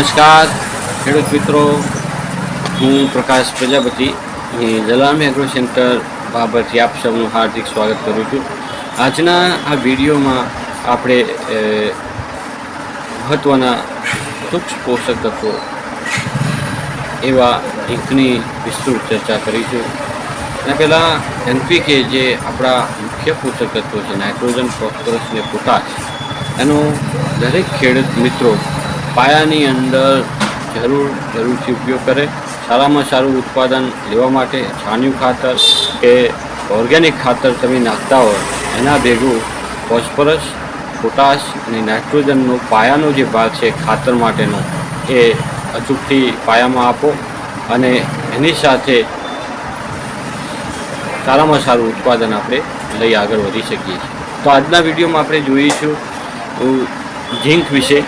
નમસ્કાર. ખેડૂત મિત્રો, હું પ્રકાશ પ્રજાપતિ. અહીં જલામી એગ્રો સેન્ટર બાબતથી આપ સૌનું હાર્દિક સ્વાગત કરું છું. આજના આ વિડીયોમાં આપણે મહત્ત્વના સૂક્ષ્મ પોષક તત્વો એવા ઢીંકની વિસ્તૃત ચર્ચા કરીશું. અને પહેલાં એનપીકે જે આપણા મુખ્ય પોષક તત્વો છે, નાઇટ્રોજન, ફોસ્ફરસ અને પોટાશ, એનો દરેક ખેડૂત મિત્રો પાયાની અંદર જરૂર, જરૂરથી ઉપયોગ કરે. સારામાં સારું ઉત્પાદન લેવા માટે છાણિયું ખાતર કે ઓર્ગેનિક ખાતર તમે નાખતા હોય, એના ભેગું ફોસ્ફરસ, પોટાશ અને નાઇટ્રોજનનો પાયાનો જે ભાગ છે ખાતર માટેનો, એ અચૂકથી પાયામાં આપો અને એની સાથે સારામાં સારું ઉત્પાદન આપણે લઈ આગળ વધી શકીએ છીએ. તો આજના વિડીયોમાં આપણે જોઈશું ઝીંક વિશે.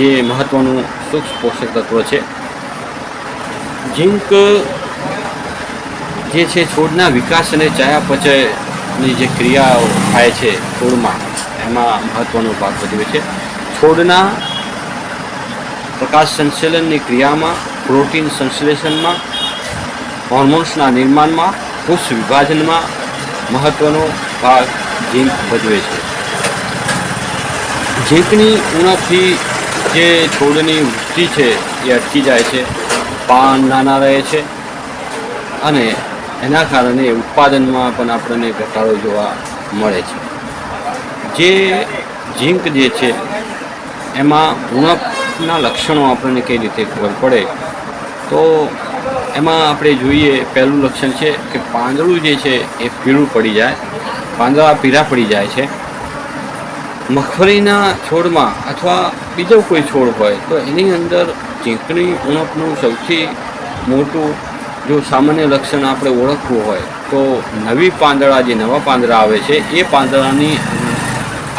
જે મહત્ત્વનું સૂક્ષ્મ પોષક તત્વ છે. ઝીંક જે છે છોડના વિકાસ અને ચયાપચયની જે ક્રિયાઓ થાય છે છોડમાં, એમાં મહત્ત્વનો ભાગ ભજવે છે. છોડના પ્રકાશ સંશ્લેષણની ક્રિયામાં, પ્રોટીન સંશ્લેષણમાં, હોર્મોન્સના નિર્માણમાં, પુષ્પ વિભાજનમાં મહત્ત્વનો ભાગ ઝીંક ભજવે છે. ઝીંકની ઉણપથી જે છોડની વૃષ્ટિ છે એ અટકી જાય છે, પાન નાના રહે છે અને એના કારણે ઉત્પાદનમાં પણ આપણને ઘટાડો જોવા મળે છે. જે ઝીંક જે છે, એમાં ઉણપના લક્ષણો આપણને કઈ રીતે ખબર પડે? તો એમાં આપણે જોઈએ, પહેલું લક્ષણ છે કે પાંદડું જે છે એ પીળું પડી જાય, પાંદડા પીળા પડી જાય છે. મગફળીના છોડમાં અથવા બીજો કોઈ છોડ હોય, તો એની અંદર ચીંકણી ઉણપનું સૌથી મોટું જો સામાન્ય લક્ષણ આપણે ઓળખવું હોય, તો નવી પાંદડા, જે નવા પાંદડા આવે છે, એ પાંદડાની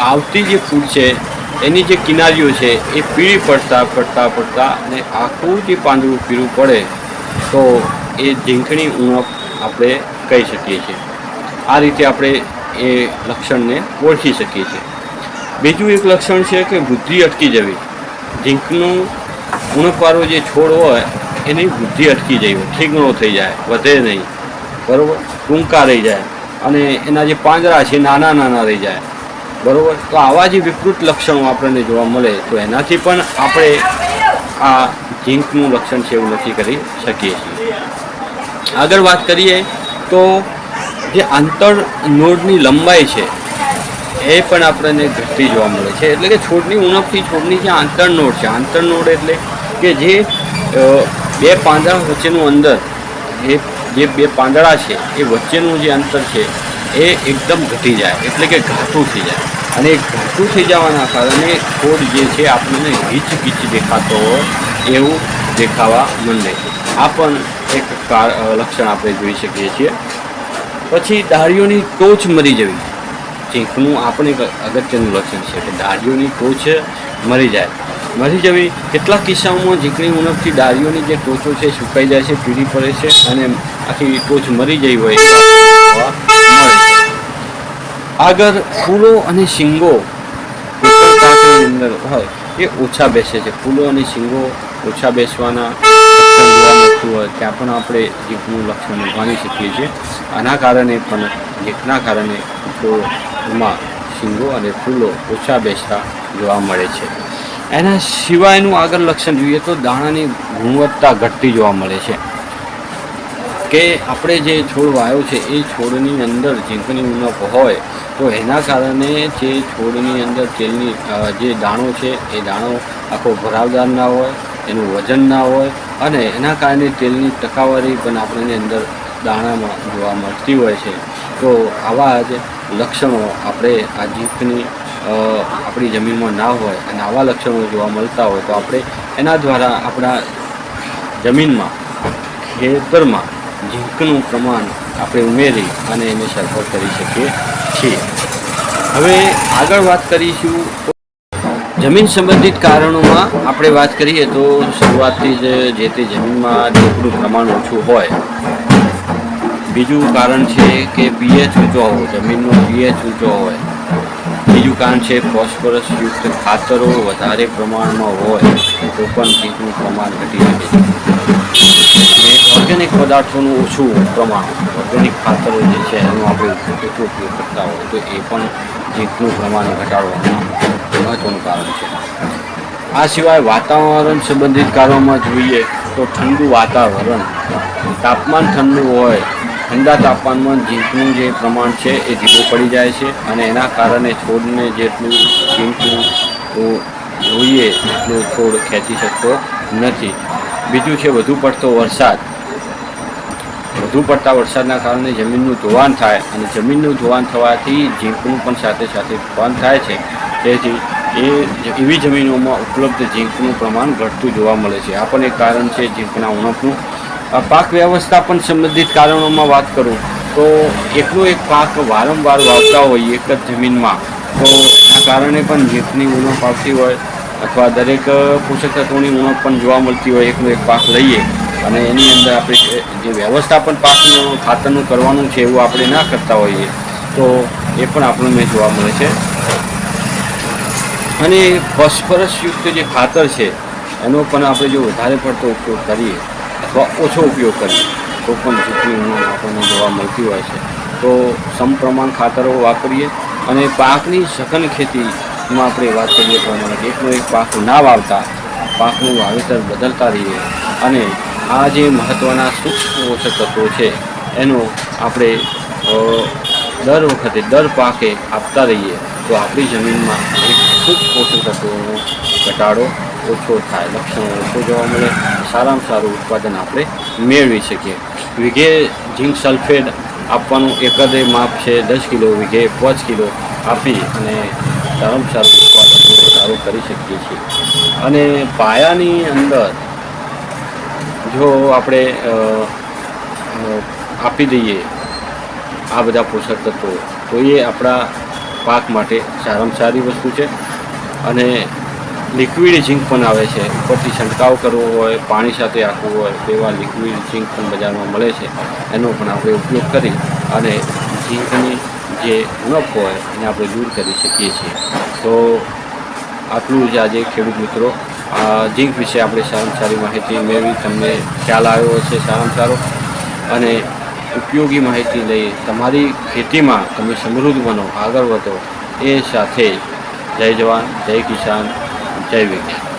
આવતી જે ફૂલ છે, એની જે કિનારીઓ છે, એ પીળી પડતા પડતા પડતા અને આખું જે પાંદડું પીળું પડે, તો એ ઝીંકણી ઉણપ આપણે કહી શકીએ છીએ. આ રીતે આપણે એ લક્ષણને ઓળખી શકીએ છીએ. બીજું એક લક્ષણ છે કે વૃદ્ધિ અટકી જવી. ઝીંકનું ગુણકવાળો જે છોડ હોય, એની વૃદ્ધિ અટકી જવી ઠીકણો થઈ જાય, વધે નહીં. બરાબર? ટૂંકા રહી જાય. અને એના જે પાંજરા છે, નાના નાના રહી જાય. બરાબર? તો આવા જે વિકૃત લક્ષણો આપણને જોવા મળે, તો એનાથી પણ આપણે આ ઝીંકનું લક્ષણ છે એવું નક્કી કરી શકીએ છીએ. આગળ વાત કરીએ તો જે આંતર નોડની લંબાઈ છે એ પણ આપણને ઘટતી જોવા મળે છે. એટલે કે છોડની ઉણપથી છોડની જે આંતરનોડ છે આંતરનોડ એટલે કે જે બે પાંદડા વચ્ચેનું અંદર એ જે બે પાંદડા છે, એ વચ્ચેનું જે અંતર છે, એ એકદમ ઘટી જાય. એટલે કે ઘાટું થઈ જાય. અને એ ઘાટું થઈ જવાના કારણે છોડ જે છે, આપણને ગીચ ગીચ દેખાતો એવું દેખાવા માંડે આ પણ એક લક્ષણ આપણે જોઈ શકીએ છીએ. પછી ડાળીઓની ટોચ મરી જવી. ચીંકનું આપણે અગત્યનું લક્ષણ છે કે ડાળીઓની ટોચ મરી જાય. મરી જવી કેટલાક કિસ્સાઓમાં ઝીંકણી ઉણપથી ડાળીઓની જે ટોચો છે સુકાઈ જાય છે, પીળી પડે છે અને આખી ટોચ મરી જઈ હોય મળે આગળ ફૂલો અને શીંગો અંદર હોય એ ઓછા બેસે છે. ફૂલો અને શીંગો ઓછા બેસવાના હોય ત્યાં પણ આપણે જીભનું લક્ષણ માની શકીએ છીએ. આના કારણે પણ જીભના કારણે છોડમાં શીંગો અને ફૂલો ઓછા બેસતા જોવા મળે છે. એના સિવાયનું આગળ લક્ષણ જોઈએ તો દાણાની ગુણવત્તા ઘટતી જોવા મળે છે. કે આપણે જે છોડ વાયો છે, એ છોડની અંદર ઝીંકની ઉણપ હોય, તો એના કારણે જે છોડની અંદર તેલની જે દાણો છે, એ દાણો આખો ભરાવદાર ના હોય, એનું વજન ના હોય, અને એના કારણે તેલની ટકાવારી પણ આપણને અંદર દાણામાં જોવા મળતી હોય છે. તો આવા જ લક્ષણો આપણે આ જીપની આપણી જમીનમાં ના હોય અને આવા લક્ષણો જોવા મળતા હોય તો આપણે એના દ્વારા આપણા જમીનમાં, ખેતરમાં ઝીંકનું પ્રમાણ આપણે ઉમેરી અને એને સરભર કરી શકીએ છીએ. હવે આગળ વાત કરીશું જમીન સંબંધિત કારણોમાં આપણે વાત કરીએ તો શરૂઆતથી જ જે તે જમીનમાં ઝીંકનું પ્રમાણ ઓછું હોય બીજું કારણ છે કે પીએચ ઊંચો હોવો, જમીનનો પીએચ ઊંચો હોય. બીજું કારણ છે ફોસ્ફરસ યુક્ત ખાતરો વધારે પ્રમાણમાં હોય તો પણ ઝીંકનું પ્રમાણ ઘટી શકે અને ઓર્ગેનિક પદાર્થોનું ઓછું પ્રમાણ ઓર્ગેનિક ખાતરો જે છે એનો આપણે ઓછો ઉપયોગ કરતા હોય તો એ પણ ઝીંકનું પ્રમાણ ઘટાડવાનું મહત્ત્વનું કારણ છે. આ સિવાય વાતાવરણ સંબંધિત કારણોમાં જોઈએ તો ઠંડુ વાતાવરણ, તાપમાન ઠંડુ હોય ઠંડા તાપમાનમાં ઝીંકનું જે પ્રમાણ છે એ ધીમું પડી જાય છે અને એના કારણે છોડને જેટલું ઝીંકવું જોઈએ એટલું છોડ ખેંચી શકતો નથી. બીજું છે વધુ પડતો વરસાદ. વધુ પડતા વરસાદના કારણે જમીનનું ધોવાણ થાય અને જમીનનું ધોવાણ થવાથી ઝીંકનું પણ સાથે સાથે ધોવાણ થાય છે. તેથી એ એવી જમીનોમાં ઉપલબ્ધ ઝીંકનું પ્રમાણ ઘટતું જોવા મળે છે. આ પણ એક કારણ છે ઝીંકના ઉણપનું પાક વ્યવસ્થાપન સંબંધિત કારણોમાં વાત કરું, તો એકનો એક પાક વારંવાર વાવતા હોય એક જ જમીનમાં, તો એના કારણે પણ ઝીંકની ઉણપ આવતી હોય અથવા દરેક પોષક તત્વોની ઉણપ પણ જોવા મળતી હોય, એકનો એક પાક લઈએ. અને એની અંદર આપણે જે- વ્યવસ્થાપન પાકનું ખાતરનું કરવાનું છે એવું આપણે ના કરતા હોઈએ, તો એ પણ આપણને જોવા મળે છે. અને ફોસ્ફરસયુક્ત જે ખાતર છે, એનો પણ આપણે જો વધારે પડતો ઉપયોગ કરીએ ઓછો ઉપયોગ કરીએ. તો પણ જેટલી આપણને જોવા મળતી હોય છે. તો સમપ્રમાણ ખાતરો વાપરીએ અને પાકની સઘન ખેતીમાં આપણે વાત કરીએ પ્રમાણે એકનો એક પાક ના વાવતા, પાકનું વાવેતર બદલતા રહીએ અને આ જે મહત્ત્વના સૂક્ષ્મ પોષક તત્વો છે, એનો આપણે દર વખતે, દર પાકે આપતા રહીએ. તો આપણી જમીનમાં એક સૂક્ષ્મ પોષક તત્વોનો ઘટાડો ઓછો થાય. લક્ષણો ઓછો જોવા મળે સારામાં સારું ઉત્પાદન આપણે મેળવી શકીએ. વીઘે ઝીંક સલ્ફેટ આપવાનું એક જ માપ છે. દસ કિલો વીઘે પાંચ કિલો આપી અને સારામાં સારું ઉત્પાદન સારું કરી શકીએ છીએ. અને પાયાની અંદર જો આપણે આપી દઈએ આ બધા પોષક તત્વો, તો એ આપણા પાક માટે સારામાં સારી વસ્તુ છે. અને લિક્વિડ ઝીંક પણ આવે છે. ઉપરથી છંટકાવ કરવો હોય, પાણી સાથે આપવું હોય, તેવા લિક્વિડ ઝીંક પણ બજારમાં મળે છે. એનો પણ આપણે ઉપયોગ કરી અને ઝીંકની જે ઉણપ હોય, એને આપણે દૂર કરી શકીએ છીએ. તો આટલું જ આજે, ખેડૂત મિત્રો. આ ઝીંક વિશે આપણે સારામાં સારી માહિતી મેળવી. તમને ખ્યાલ આવ્યો હશે સારામાં સારો. અને ઉપયોગી માહિતી લઈ તમારી ખેતીમાં તમે સમૃદ્ધ બનો, આગળ વધો, એ સાથે જય જવાન, જય કિસાન. જય વિજ્ઞાન